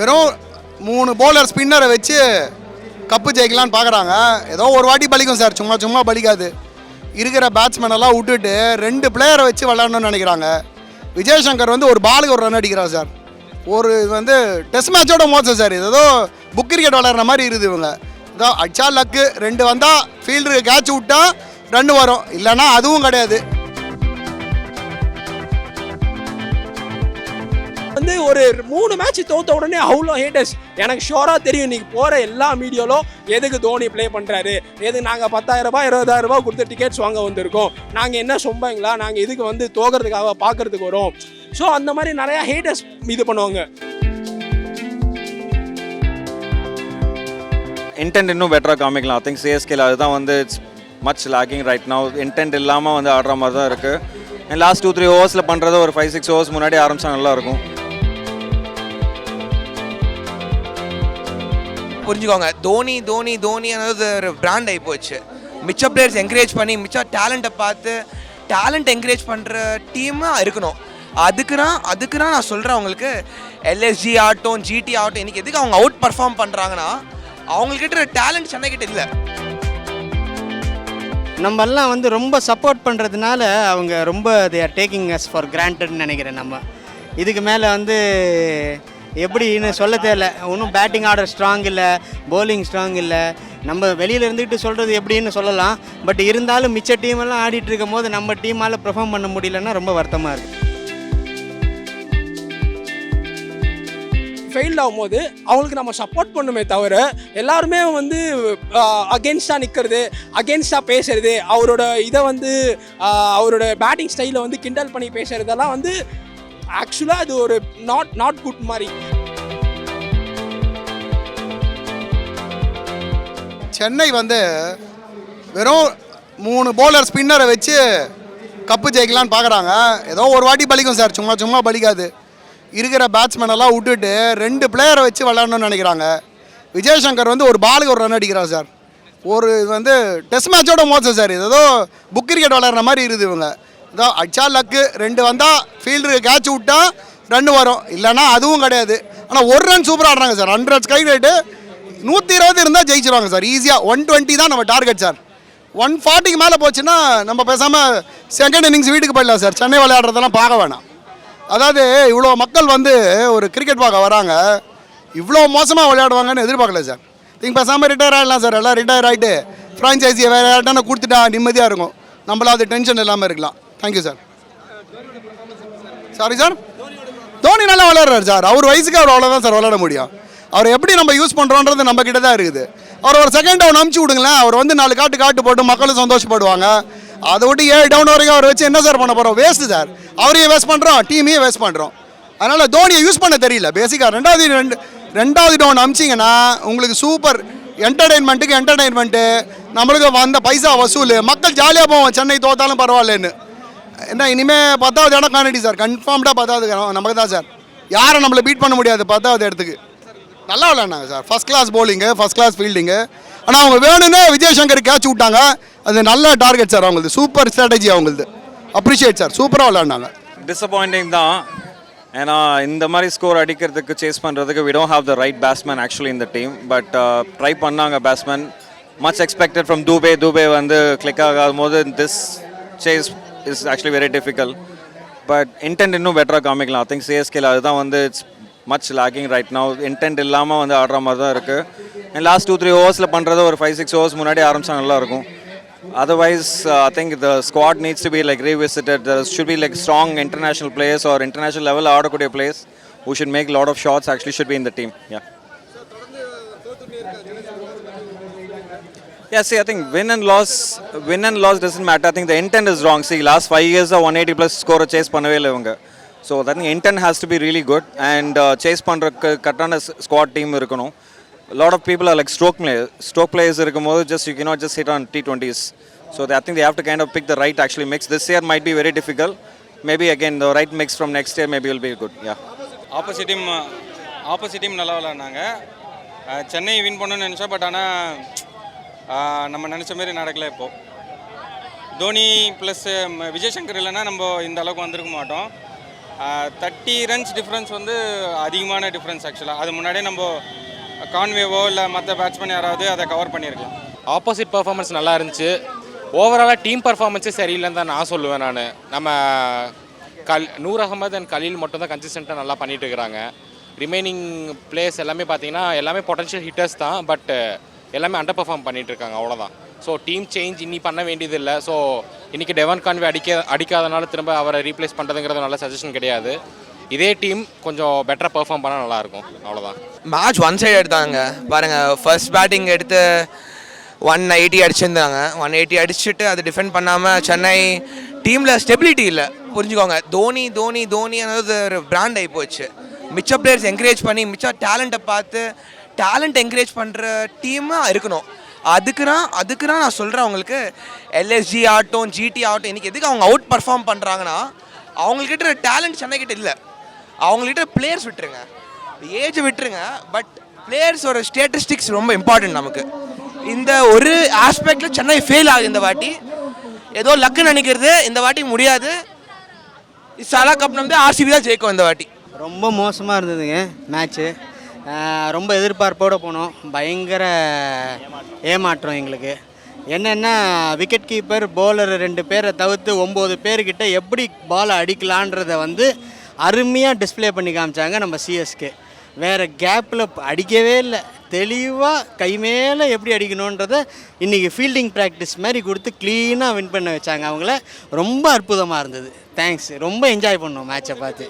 வெறும் மூணு போலர் ஸ்பின்னரை வச்சு கப்பு ஜெயிக்கலான்னு பார்க்குறாங்க ஏதோ ஒரு வாட்டி பலிக்கும் சார் சும்மா சும்மா பலிக்காது. இருக்கிற பேட்ஸ்மேன் எல்லாம் விட்டுட்டு ரெண்டு பிளேயரை வச்சு விளாடணும்னு நினைக்கிறாங்க. விஜய் சங்கர் வந்து ஒரு பாலுக்கு ஒரு ரன் அடிக்கிறார் சார் ஒரு இது வந்து டெஸ்ட் மேட்சோட மோசம் சார் இது ஏதோ புக் கிரிக்கெட் விளாட்ற மாதிரி இருக்குது இவங்க. இதோ அடிச்சா லக்கு ரெண்டு வந்தால் ஃபீல்டருக்கு கேட்ச் விட்டா ரன் வரும். இல்லைன்னா அதுவும் கிடையாது. வந்து ஒரு மூணு மேட்ச் தோத்த உடனே அவ்வளோ ஹேட்டர்ஸ் எனக்கு ஷோராக தெரியும் இன்னைக்கு போகிற எல்லா மீடியாலும் எதுக்கு தோனி ப்ளே பண்ணுறாரு எது நாங்கள் பத்தாயிரரூபா இருபதாயிரரூபா இருபதாயிரம் கொடுத்து டிக்கெட்ஸ் வாங்க வந்திருக்கோம். நாங்கள் என்ன சொம்பங்களா? நாங்கள் இதுக்கு வந்து தோக்கிறதுக்காக பார்க்கறதுக்கு வரோம். ஸோ அந்த மாதிரி நிறையா ஹேட்டர்ஸ் இது பண்ணுவாங்க. இன்டென்ட் இன்னும் பெட்டராக காமிக்கலாம். ஐ திங்க் சிஎஸ்கேல அதுதான் வந்து it's much lacking right now intent இல்லாமல் வந்து ஆடுற மாதிரி தான் இருக்குது லாஸ்ட் டூ த்ரீ ஹவர்ஸில் பண்ணுறது ஒரு ஃபைவ் சிக்ஸ் ஹவர்ஸ் முன்னாடி ஆரம்பிச்சா நல்லா இருக்கும். புரிஞ்சுக்கோங்க. தோனி தோனி தோனியானது ஒரு பிராண்ட் ஆகி போச்சு. மிச்ச பிளேயர்ஸ் என்கரேஜ் பண்ணி மிச்ச டேலண்ட்டை பார்த்து டேலண்ட் என்கரேஜ் பண்ணுற டீமாக இருக்கணும். அதுக்குனா அதுக்குனா நான் சொல்கிறேன் அவங்களுக்கு எல்எஸ்ஜி ஆகட்டும் ஜிடி ஆகட்டும் இன்னைக்கு எதுக்கு அவங்க அவுட் பர்ஃபார்ம் பண்ணுறாங்கன்னா அவங்கக்கிட்ட டேலண்ட் சென்னை கிட்ட இல்லை. நம்மெல்லாம் வந்து ரொம்ப சப்போர்ட் பண்ணுறதுனால அவங்க ரொம்ப they are taking as for கிராண்டட்னு நினைக்கிறேன் நம்ம. இதுக்கு மேலே வந்து எப்படின்னு சொல்ல தெரியல ஒன்றும் பேட்டிங் ஆர்டர் ஸ்ட்ராங் இல்லை போலிங் ஸ்ட்ராங் இல்லை. நம்ம வெளியில் இருந்துக்கிட்டு சொல்கிறது எப்படின்னு சொல்லலாம். பட் இருந்தாலும் மிச்ச டீமெல்லாம் ஆடிட்டு இருக்கும் போது நம்ம டீமால் பெர்ஃபார்ம் பண்ண முடியலன்னா ரொம்ப வருத்தமாக இருக்குது ஃபெயில்ட் ஆகும்போது அவங்களுக்கு நம்ம சப்போர்ட் பண்ணுமே தவிர எல்லாருமே வந்து அகேன்ஸ்டாக நிற்கிறது அகேன்ஸ்டாக பேசுறது அவரோட இதை வந்து அவரோட பேட்டிங் ஸ்டைலை வந்து கிண்டல் பண்ணி பேசுறதெல்லாம் வந்து ஆக்சுவலாக அது ஒரு நாட் நாட் குட் மாதிரி. சென்னை வந்து வெறும் மூணு போலர் ஸ்பின்னரை வச்சு கப்பு ஜெயிக்கலான்னு பார்க்குறாங்க ஏதோ ஒரு வாட்டி பலிக்கும் சார். சும்மா சும்மா பலிக்காது. இருக்கிற பேட்ஸ்மேன் எல்லாம் விட்டுட்டு ரெண்டு பிளேயரை வச்சு விளாடணும்னு நினைக்கிறாங்க. விஜய் சங்கர் வந்து ஒரு பாலுக்கு ஒரு ரன் அடிக்கிறார் சார். ஒரு இது வந்து டெஸ்ட் மேட்சோட மோசம் சார். இது ஏதோ புக் கிரிக்கெட் விளாட்ற மாதிரி இருக்குது இவங்க. இதோ அடிச்சா லக்கு ரெண்டு வந்தால் ஃபீல்டருக்கு கேட்ச் விட்டா ரன் வரும். இல்லைன்னா அதுவும் கிடையாது. ஆனால் ஒரு ரன் சூப்பராக ஆடுறாங்க சார் ஹண்ட்ரட் ஸ்கை ரேட்டு நூற்றி இருபது இருந்தால் ஜெயிச்சிருவாங்க சார் ஈஸியாக ஒன் டுவெண்ட்டி தான் நம்ம டார்கெட் சார் ஒன் ஃபார்ட்டிக்கு மேலே போச்சுன்னா நம்ம பேசாமல் செகண்ட் இன்னிங்ஸ் வீட்டுக்கு போயிடலாம் சார் சென்னை விளையாடுறதெல்லாம் பார்க்க வேணாம். அதாவது இவ்வளோ மக்கள் வந்து ஒரு கிரிக்கெட் பார்க்க வராங்க. இவ்வளோ மோசமாக விளையாடுவாங்கன்னு எதிர்பார்க்கல சார் நீங்கள் பேசாமல் ரிட்டையர் ஆகிடலாம் சார் எல்லாம் ரிட்டையர் ஆகிட்டு ஃப்ரான்ச்சைஸியை வேறு யார்ட்டான கொடுத்துட்டா நிம்மதியாக இருக்கும். நம்மளாவது டென்ஷன் இல்லாமல் இருக்கலாம். Thank you sir sorry sir Dhoni நல்லா விளையாடுறாரு சார் அவர் வயசுக்கு அவர் அவ்வளோதான் சார் விளையாட முடியும். அவர் எப்படி நம்ம யூஸ் பண்ணுறோன்றது நம்ம கிட்ட தான் இருக்குது. அவர் ஒரு செகண்ட் டவுன் அமுச்சு விடுங்களேன். அவர் வந்து நாலு காட்டு காட்டு போட்டு மக்களும் சந்தோஷப்படுவாங்க. அதை விட்டு ஏழு டவுன் வரைக்கும் அவர் வச்சு என்ன சார் பண்ண போகிறோம் வேஸ்ட்டு சார் அவரையும் வேஸ்ட் பண்ணுறோம் டீமையும் வேஸ்ட் பண்ணுறோம் அதனால் தோனியை யூஸ் பண்ண தெரியல. பேசிக்காக ரெண்டாவது ரெண்டு ரெண்டாவது டவுன் அமிச்சிங்கன்னா உங்களுக்கு சூப்பர் என்டர்டெயின்மெண்ட்டுக்கு என்டர்டெயின்மெண்ட்டு நம்மளுக்கு வந்த பைசா வசூல் மக்கள் ஜாலியாக போவோம். சென்னை தோத்தாலும் பரவாயில்லன்னு. என்ன இனிமே பத்தாவது இடம் காணடி சார். கன்ஃபார்ம்டாக பத்தாவது இடம். நமக்கு தான் சார். யாரும் நம்மளை பீட் பண்ண முடியாது பத்தாவது இடத்துக்கு. நல்லா விளையாண்டாங்க sir. First class bowling first class fielding ஆனால் அவங்க வேணும்னே விஜயசங்கர் கேட்ச் விட்டாங்க. அது நல்ல டார்கெட் சார் அவங்களுது. Super strategy அவங்களுது. Appreciate sir. சூப்பராக விளையாண்டாங்க டிசப்பாயிண்டிங் தான். ஏன்னா இந்த மாதிரி ஸ்கோர் அடிக்கிறதுக்கு சேஸ் பண்ணுறதுக்கு we don't have the right batsman actually இந்த டீம் பட் ட்ரை பண்ணாங்க batsman much expected from Dube Dube வந்து கிளிக் ஆகாத போது this chase is actually very difficult but intent இன்னும் பெட்டராக காமிக்கலாம் ஐ திங்க் சிஎஸ்கேல அதுதான் வந்து it's much lacking right now intent இல்லாமல் வந்து ஆடுற மாதிரி தான் இருக்குது அண்ட் லாஸ்ட் டூ த்ரீ ஹவர்ஸில் பண்ணுறது ஒரு ஃபைவ் சிக்ஸ் ஹவர்ஸ் முன்னாடி ஆரம்பிச்சா நல்லாயிருக்கும் otherwise I think the squad needs to be like revisited there should be like strong international players or international லெவலில் ஆடக்கூடிய players who should make lot of shots actually should be இந்த team yeah Yeah. Yeah, see, I think win and loss, win and loss doesn't matter. I think the intent is wrong. See, last five years, 180 plus score chase பண்ணவே இல்லை இவங்க so I think intent has to be really good and uh, chase பண்ணுறக்கு கரெக்டான squad team இருக்கணும் a lot of people are like stroke players. Stroke players இருக்கும்போது just you cannot just hit on T20s. So they, I think they have to kind of pick the right actually mix. This year might be very difficult. Maybe again the right mix from next year maybe will be good. Yeah. Opposite team opposite team நல்லா விளாட்னாங்க அஹ் Chennai win பண்ணணும்னு நினச்சோம் but ஆனால் நம்ம நினச்ச மாதிரி நடக்கல இப்போது தோனி ப்ளஸ் விஜய் சங்கர் இல்லைன்னா நம்ம இந்த அளவுக்கு வந்திருக்க மாட்டோம். தேர்ட்டி ரன்ஸ் டிஃப்ரென்ஸ் வந்து அதிகமான டிஃப்ரென்ஸ் ஆக்சுவலாக அது முன்னாடியே நம்ம கான்வேவோ இல்லை மற்ற பேட்ஸ்மேன் யாராவது அதை கவர் பண்ணியிருக்கலாம் ஆப்போசிட் பர்ஃபார்மன்ஸ் நல்லா இருந்துச்சு. ஓவராலாக டீம் பர்ஃபார்மன்ஸே சரியில்லைன்னு தான் நான் சொல்லுவேன் நான். நம்ம கல் நூர் அகமது அண்ட் கலீல் மட்டும் தான் கன்சிஸ்டண்ட்டாக நல்லா பண்ணிட்டு இருக்கிறாங்க. ரிமைனிங் பிளேஸ் எல்லாமே பார்த்தீங்கன்னா எல்லாமே பொட்டன்ஷியல் ஹிட்டர்ஸ் தான் பட் எல்லாமே அண்டர் பர்ஃபார்ம் பண்ணிட்டு இருக்காங்க அவ்வளோதான் ஸோ டீம் சேஞ்ச் இன்னி பண்ண வேண்டியது இல்லை ஸோ இன்றைக்கி டெவன் கான்வே அடிக்க அடிக்காதனால திரும்ப அவரை ரீப்ளேஸ் பண்ணுறதுங்கிறது நல்ல சஜஷன் கிடையாது. இதே டீம் கொஞ்சம் பெட்டராக பெர்ஃபார்ம் பண்ணால் நல்லாயிருக்கும். அவ்வளோதான் மேட்ச் ஒன் சைடு எடுத்தாங்க. பாருங்கள் ஃபர்ஸ்ட் பேட்டிங் எடுத்து ஒன் எயிட்டி அடிச்சிருந்தாங்க. ஒன் எயிட்டி அடிச்சுட்டு அதை டிஃபெண்ட் பண்ணாமல் சென்னை டீமில் ஸ்டெபிலிட்டி இல்லை. புரிஞ்சுக்கோங்க. தோனி தோனி தோனி அதாவது ஒரு பிராண்ட் ஆகி போச்சு. மிச்ச பிளேயர்ஸ் என்கரேஜ் பண்ணி மிச்ச டேலண்ட்டை பார்த்து டேலண்ட் என்கரேஜ் பண்ணுற டீமாக இருக்கணும். அதுக்குனா அதுக்குனா நான் சொல்கிறேன் அவங்களுக்கு எல்எஸ்ஜி ஆகட்டும் ஜிடி ஆகட்டும் இன்றைக்கி எதுக்கு அவங்க அவுட் பர்ஃபார்ம் பண்ணுறாங்கன்னா அவங்கக்கிட்ட டேலண்ட் சென்னை கிட்ட இல்லை. அவங்கள்கிட்ட பிளேயர்ஸ் விட்டுருங்க. ஏஜ் விட்டுருங்க பட் பிளேயர்ஸோட ஸ்டேட்டிஸ்டிக்ஸ் ரொம்ப இம்பார்ட்டன்ட் நமக்கு. இந்த ஒரு ஆஸ்பெக்டில் சென்னை ஃபெயில் ஆகுது இந்த வாட்டி. ஏதோ லக்கு நினைக்கிறது இந்த வாட்டி முடியாது. சலா கப் வந்து ஆர்சிபி தான் ஜெயிக்கும் இந்த வாட்டி. ரொம்ப மோசமாக இருந்ததுங்க மேட்ச்சு ரொம்ப எதிர்பார்ப்போடு போனோம். பயங்கர ஏமாற்றம் எங்களுக்கு. என்னென்னா விக்கெட் கீப்பர் போலர் ரெண்டு பேரை தவிர்த்து ஒம்பது பேர்கிட்ட எப்படி பாலை அடிக்கலான்றத வந்து அருமையாக டிஸ்ப்ளே பண்ணி காமிச்சாங்க நம்ம சிஎஸ்கே வேறு கேப்பில் அடிக்கவே இல்லை. தெளிவாக கை மேலே எப்படி அடிக்கணுன்றத இன்றைக்கி ஃபீல்டிங் ப்ராக்டிஸ் மாதிரி கொடுத்து க்ளீனாக வின் பண்ண வச்சாங்க அவங்கள. ரொம்ப அற்புதமாக இருந்தது. தேங்க்ஸ் ரொம்ப என்ஜாய் பண்ணோம் மேட்சை பார்த்து.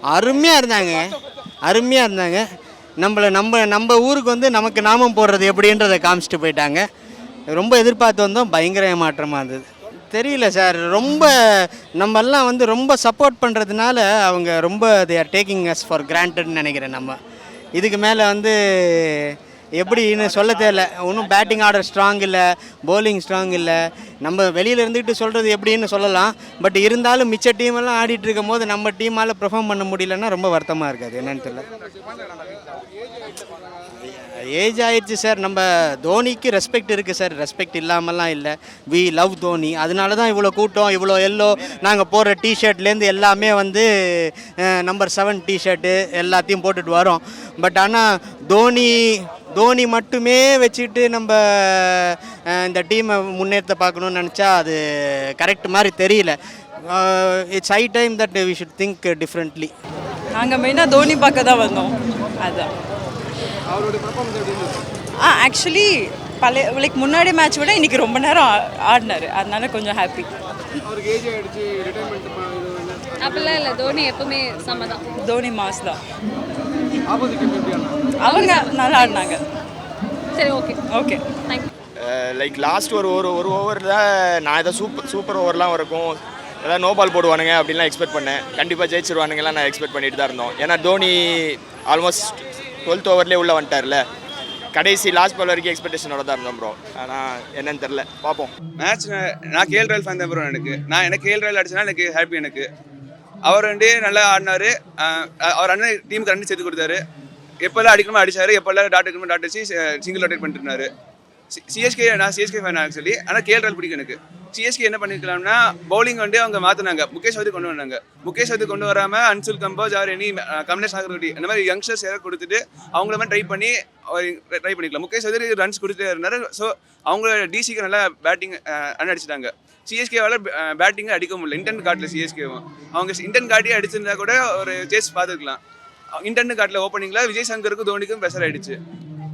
அருமையாக இருந்தாங்க. அருமையாக இருந்தாங்க. நம்மளை நம்ம நம்ம ஊருக்கு வந்து நமக்கு நாமம் போடுறது எப்படின்றத காமிச்சிட்டு போயிட்டாங்க. ரொம்ப எதிர்பார்த்து வந்தோம். பயங்கர ஏமாற்றமாக இருந்தது. தெரியல சார். ரொம்ப நம்மெல்லாம் வந்து ரொம்ப சப்போர்ட் பண்ணுறதுனால அவங்க ரொம்ப they are taking us for கிராண்டட்னு நினைக்கிறேன் நம்ம. இதுக்கு மேலே வந்து எப்படின்னு சொல்ல தெரியல. ஒன்றும் பேட்டிங் ஆர்டர் ஸ்ட்ராங் இல்லை போலிங் ஸ்ட்ராங் இல்லை. நம்ம வெளியில் இருந்துக்கிட்டு சொல்கிறது எப்படின்னு சொல்லலாம். பட் இருந்தாலும் மிச்ச டீம் எல்லாம் ஆடிட்டு இருக்கும் போது நம்ம டீமால் பெர்ஃபார்ம் பண்ண முடியலன்னா ரொம்ப வருத்தமாக இருக்காது. என்னன்னு தெரியல. ஏஜ் ஆயிடுச்சு சார் நம்ம தோனிக்கு ரெஸ்பெக்ட் இருக்குது சார் ரெஸ்பெக்ட் இல்லாமலாம் இல்லை. We love Dhoni. அதனால தான் இவ்வளோ கூட்டம் இவ்வளோ எல்லோ. நாங்கள் போடுற டிஷர்ட்லேருந்து எல்லாமே வந்து நம்பர் செவன் டிஷர்ட்டு எல்லாத்தையும் போட்டுட்டு வரோம். பட் ஆனால் தோனி தோனி மட்டுமே வச்சுட்டு நம்ம இந்த டீமை முன்னேற்ற பார்க்கணும்னு நினச்சா அது கரெக்ட் மாதிரி தெரியல. It's high time that we should think differently நாங்கள் மெயினாக தோனி பார்க்க தான் வந்தோம். அதுதான் ஆ ஆக்சுவலி பழைய லைக் முன்னாடி மேட்ச் விட இன்னைக்கு ரொம்ப நேரம் ஆடினாரு. அதனால கொஞ்சம் ஹாப்பி அப்படிலாம் இல்லை தோனி எப்பவுமே சம்மதான் தோனி மாஸ் தான். அவங்க நல்லா ஆடினாங்க. சரி okay okay thank you like last ஒரு ஒரு ஒரு ஓவரில் நான் ஏதோ சூப்பர் சூப்பர் ஓவர்லாம் இருக்கும் ஏதாவது நோ பால் போடுவானுங்க அப்படின்லாம் எக்ஸ்பெக்ட் பண்ணேன். கண்டிப்பாக ஜெயிச்சிருவானுங்கலாம் நான் எக்ஸ்பெக்ட் பண்ணிட்டு தான் இருந்தோம். ஏன்னா தோனி ஆல்மோஸ்ட் டுவெல்த் ஓவர்லேயே உள்ளே வந்துட்டார்ல. கடைசி லாஸ்ட் பால் வரைக்கும் எக்ஸ்பெக்டேஷனோட தான் இருந்தோம் ப்ரோ ஆனால் என்னன்னு தெரில பார்ப்போம். மேட்ச் நான் கேஎல் ராயல் ஃபேன் தான் ப்ரோ எனக்கு. நான் எனக்கு கேஎல் ராயல் அடிச்சனா எனக்கு ஹாப்பி எனக்கு. அவர் வந்து நல்லா ஆடினாரு. அவர் அண்ணன் டீமுக்கு ரன் சேர்த்து கொடுத்தாரு. எப்பெல்லாம் அடிக்கணுமோ அடிச்சாரு. எப்பெல்லாம் டாட் அடிக்கணுமோ டாட் அடிச்சு சிங்கிள் ரொட்டேட் பண்ணிட்டு இருந்தாரு. சிஎஸ்கே நான் சிஎஸ்கே ஃபேன் ஆக்சுவலி ஆனால் கேஎல் ரால் பிடிக்கும் எனக்கு. சிஎஸ்கே என்ன பண்ணிருக்கலாம்னா பவுலிங் வந்து அவங்க மாற்றினாங்க முகேஷ் வந்து கொண்டு வந்தாங்க. முகேஷ் வந்து கொண்டு வராமல் அன்சுல் கம்போஸ் ஆர் எனி கமலேஷ் நாகர்குடி இந்த மாதிரி யங்ஸ்டர்ஸ் யாராவது கொடுத்துட்டு அவங்கள மாதிரி ட்ரை பண்ணி ட்ரை பண்ணிக்கலாம். முகேஷ் வந்து ரன்ஸ் கொடுத்துட்டே இருந்தாரு. ஸோ அவங்க டிசிக்கு நல்லா பேட்டிங் அடிச்சிட்டாங்க. சிஎஸ்கேவால் பேட்டிங் அடிக்க முடியல. இன்டென்ட் காட்டல சிஎஸ்கேவும் அவங்க இன்டென்ட் காட்டி அடிச்சிருந்தா கூட ஒரு சேஸ் பார்த்துருக்கலாம் இன்டென்ட் காட்டில் ஓப்பனிங்கில் விஜய் சங்கருக்கும் தோனிக்கும் ப்ரெஷர் ஆயிடுச்சு.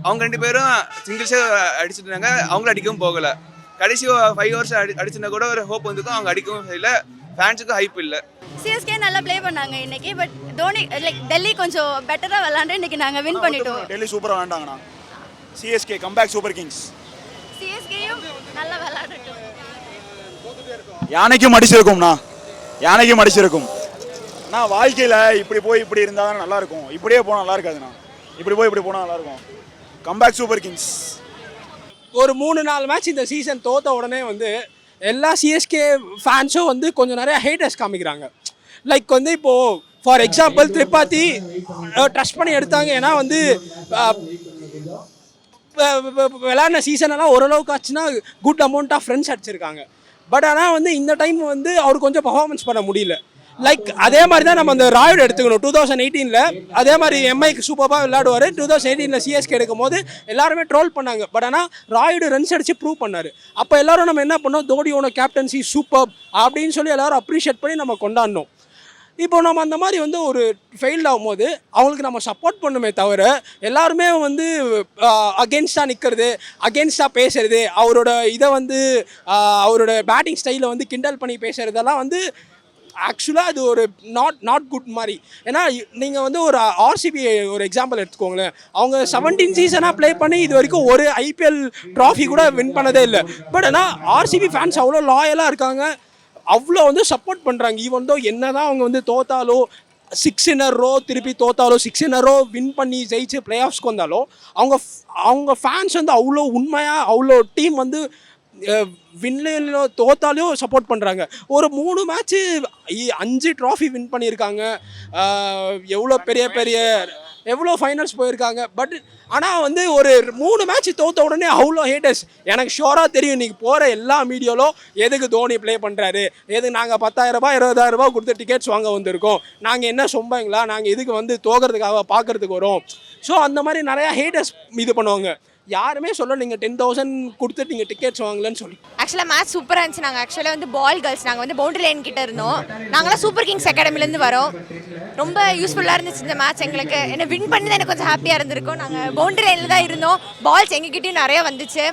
அவங்க ரெண்டு பேரும் சிங்கிள்ஸே அடிச்சிட்டு இருந்தாங்க. அவங்களும் அடிக்கவும் போகல. கடைசி ஃபைவ் ஹவர்ஸ் அடி அடிச்சிருந்தா கூட ஒரு ஹோப் வந்துக்கும் அவங்க அடிக்கவும் இல்லை ஃபேன்ஸுக்கும் ஹைப் இல்லை. சிஎஸ்கே நல்லா ப்ளே பண்ணாங்க இன்னைக்கு பட் தோனி லைக் டெல்லி கொஞ்சம் பெட்டராக விளாண்டு இன்னைக்கு நாங்கள் வின் பண்ணிட்டோம். டெல்லி சூப்பராக வேண்டாங்கண்ணா சிஎஸ்கே கம்பேக் சூப்பர் கிங்ஸ் சிஎஸ்கேயும் நல்லா யானைக்கும் அடிச்சிருக்கும்ண்ணா. யானைக்கும் அடிச்சிருக்கும். அண்ணா வாழ்க்கையில் இப்படி போய் இப்படி இருந்தால் தான் நல்லா இருக்கும் இப்படியே போனால் நல்லா இருக்காதுண்ணா இப்படி போய் இப்படி போனால் நல்லா இருக்கும் கம்பேக் சூப்பர் கிங்ஸ் ஒரு மூணு நாலு மேட்ச் இந்த சீசன் தோத்த உடனே வந்து எல்லா சிஎஸ்கே ஃபேன்ஸும் வந்து கொஞ்சம் நிறைய ஹேட்டர்ஸ் காமிக்கிறாங்க. லைக் வந்து இப்போது ஃபார் எக்ஸாம்பிள் திரிபாத்தி ட்ரஸ்ட் பண்ணி எடுத்தாங்க. ஏன்னா வந்து விளாடின விளையாடின சீசன் எல்லாம் ஓரளவுக்கு ஆச்சுன்னா குட் அமௌண்ட் ஆஃப் ஃப்ரெண்ட்ஸ் அடிச்சிருக்காங்க. பட் ஆனால் வந்து இந்த டைம் வந்து அவர் கொஞ்சம் பர்ஃபார்மன்ஸ் பண்ண முடியல. லைக் அதே மாதிரி தான் நம்ம அந்த ராய்டு எடுத்துக்கணும். டூ தௌசண்ட் எயிட்டீனில் அதே மாதிரி எம்ஐக்கு சூப்பராக விளையாடுவார். டூ தௌசண்ட் எயிட்டீனில் சிஎஸ்கே எடுக்கும் போது எல்லாருமே ட்ரோல் பண்ணாங்க. பட் ஆனால் ராய்டு ரன்ஸ் அடித்து ப்ரூவ் பண்ணார். அப்போ எல்லாரும் நம்ம என்ன பண்ணோம்? தோடியோட கேப்டன்சி சூப்பர் அப்படின்னு சொல்லி எல்லாரும் அப்ரிஷியேட் பண்ணி நம்ம கொண்டாடணும் இப்போ நம்ம அந்த மாதிரி வந்து ஒரு ஃபெயில்ட் ஆகும்போது அவங்களுக்கு நம்ம சப்போர்ட் பண்ணுமே தவிர எல்லாருமே வந்து அகேன்ஸ்டாக நிற்கிறது அகேன்ஸ்டாக பேசுறது அவரோட இதை வந்து அவரோட பேட்டிங் ஸ்டைலை வந்து கிண்டல் பண்ணி பேசுறதெல்லாம் வந்து ஆக்சுவலாக அது ஒரு நாட் நாட் குட் மாதிரி. ஏன்னா நீங்கள் வந்து ஒரு ஆர்சிபி ஒரு எக்ஸாம்பிள் எடுத்துக்கோங்களேன். அவங்க செவன்டீன் சீசனாக ப்ளே பண்ணி இது வரைக்கும் ஒரு ஐபிஎல் ட்ராஃபி கூட வின் பண்ணதே இல்லை. பட் ஆனால் ஆர்சிபி ஃபேன்ஸ் அவ்வளோ லாயலாக இருக்காங்க. அவ்வளோ வந்து சப்போர்ட் பண்ணுறாங்க ஈவன் தோ என்ன தான் அவங்க வந்து தோத்தாலோ சிக்ஸ் இன்னரோ திருப்பி தோத்தாலோ சிக்ஸ் இன்னரோ வின் பண்ணி ஜெயிச்சு பிளே ஆஃப்ஸ்க்கு வந்தாலும் அவங்க அவங்க ஃபேன்ஸ் வந்து அவ்வளோ உண்மையாக அவ்வளோ டீம் வந்து வின்லையோ தோத்தாலையும் சப்போர்ட் பண்ணுறாங்க ஒரு மூணு மேட்ச்சு அஞ்சு ட்ராஃபி வின் பண்ணியிருக்காங்க. எவ்வளோ பெரிய பெரிய எவ்வளோ ஃபைனல்ஸ் போயிருக்காங்க. பட் ஆனால் வந்து ஒரு மூணு மேட்ச் தோத்த உடனே அவ்வளோ ஹேட்டர்ஸ் எனக்கு ஷோராக தெரியும் இன்றைக்கி போகிற எல்லா மீடியோலும் எதுக்கு தோனி ப்ளே பண்ணுறாரு எதுக்கு நாங்கள் பத்தாயிரரூபா இருபதாயிரரூபா கொடுத்து டிக்கெட்ஸ் வாங்க வந்திருக்கோம்? நாங்கள் என்ன சொம்பங்களா? நாங்கள் எதுக்கு வந்து தோக்கிறதுக்காக பார்க்குறதுக்கு வரோம்? ஸோ அந்த மாதிரி நிறையா ஹேட்டர்ஸ் இது பண்ணுவாங்க. யாருமே சொல்ல நீங்கள் டென் தௌசண்ட் கொடுத்துட்டு நீங்கள் டிக்கெட்ஸ் வாங்கலன்னு சொல்லி. ஆக்சுவலாக மேட்ச் சூப்பராக இருந்துச்சு. நாங்கள் ஆக்சுவலாக வந்து பால் கேர்ள்ஸ் நாங்கள் வந்து பவுண்டரி லைன் கிட்ட இருந்தோம். நாங்களாம் சூப்பர் கிங்ஸ் அகாடமிலேருந்து வரோம். ரொம்ப யூஸ்ஃபுல்லாக இருந்துச்சு இந்த மேட்ச் எங்களுக்கு. என்ன வின் பண்ணி தான் எனக்கு கொஞ்சம் ஹாப்பியாக இருந்திருக்கும். நாங்கள் பவுண்டரி லைனில் தான் இருந்தோம். பால்ஸ் எங்ககிட்டயும் நிறைய வந்துச்சு.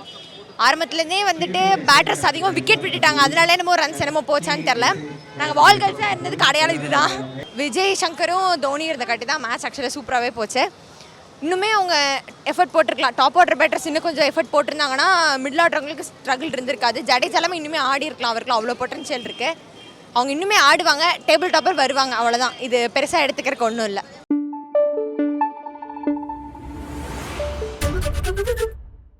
ஆரம்பத்துலேருந்தே வந்துட்டு பேட்டர்ஸ் அதிகம் விக்கெட் விட்டுட்டாங்க. அதனால என்னமோ ரன்ஸ் என்னமோ போச்சான்னு தெரில நாங்கள் பால் கேர்ள்ஸாக இருந்ததுக்கு அடையாளம் இதுதான். விஜய் சங்கரும் தோனி இருந்த காட்டி தான் மேட்ச் ஆக்சுவலாக சூப்பராகவே போச்சு. இன்னுமே அவங்க எஃபர்ட் போட்டிருக்கலாம். டாப் ஆர்டர் பேட்டர்ஸ் இன்னும் கொஞ்சம் எஃபர்ட் போட்டிருந்தாங்கன்னா மிடில் ஆர்டர்களுக்கு ஸ்ட்ரகிள் இருந்திருக்காது. ஜடேஜாலாமே இன்னுமே ஆடி இருக்கலாம். அவருக்கு அவ்வளோ பொட்டன்ஷியல் இருக்குது அவங்க இன்னுமே ஆடுவாங்க. டேபிள் டாப்பர் வருவாங்க. அவ்வளோதான் இது பெருசாக எடுத்துக்கிறதுக்கு ஒன்றும் இல்லை.